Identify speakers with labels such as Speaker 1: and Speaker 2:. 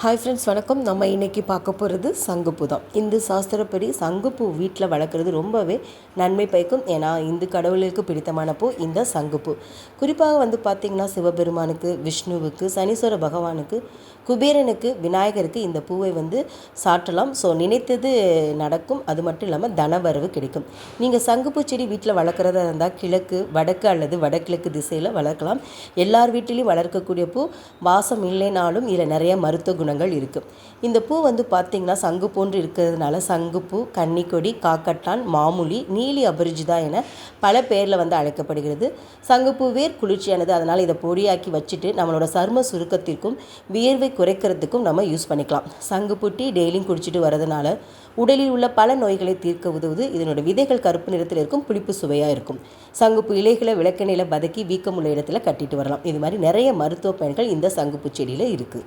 Speaker 1: Hi friends வணக்கம். நம்ம இன்றைக்கி பார்க்க போகிறது சங்குப்பூ தான் இந்து சாஸ்திரப்படி சங்குப்பூ வீட்டில் வளர்க்குறது ரொம்பவே நன்மை பயக்கும். ஏன்னா இந்து கடவுளுக்கு பிடித்தமான பூ இந்த சங்குப்பூ. குறிப்பாக வந்து பார்த்திங்கன்னா சிவபெருமானுக்கு விஷ்ணுவுக்கு சனீஸ்வர பகவானுக்கு குபேரனுக்கு விநாயகருக்கு இந்த பூவை வந்து சாற்றலாம். ஸோ நினைத்தது நடக்கும். அது மட்டும் இல்லாமல் தனவரவு கிடைக்கும். நீங்கள் சங்குப்பூ செடி வீட்டில் வளர்க்குறதா இருந்தால் கிழக்கு வடக்கு அல்லது வடகிழக்கு திசையில் வளர்க்கலாம். எல்லார் வீட்டிலையும் வளர்க்கக்கூடிய பூ வாசம் இல்லைனாலும் இதில் நிறைய மருத்துவ குணங்கள் இருக்குது இந்த பூ வந்து பார்த்திங்கன்னா சங்கு போன்று இருக்கிறதுனால சங்குப்பூ கன்னிக்கொடி காக்கட்டான் மாமூலி நீலி அபரிஜிதா என பல பேரில் வந்து அழைக்கப்படுகிறது. சங்குப்பூ வேர் குளிர்ச்சியானது. அதனால் இதை பொடியாக்கி வச்சுட்டு நம்மளோட சர்ம சுருக்கத்திற்கும் வியர்வை குறைக்கிறதுக்கும் நம்ம யூஸ் பண்ணிக்கலாம். சங்குப்பூ டீ டெய்லியும் குடிச்சிட்டு வரதுனால உடலில் உள்ள பல நோய்களை தீர்க்க உதவுது. இதனோட விதைகள் கருப்பு நிறத்தில் இருக்கும் புளிப்பு சுவையாக இருக்கும். சங்குப்பூ இலைகளை விளக்கெண்ணில் பதக்கி வீக்கமுள்ள இடத்துல கட்டிட்டு வரலாம். இது மாதிரி நிறைய மருத்துவ பயன்கள் இந்த சங்குப்பு செடியில் இருக்குது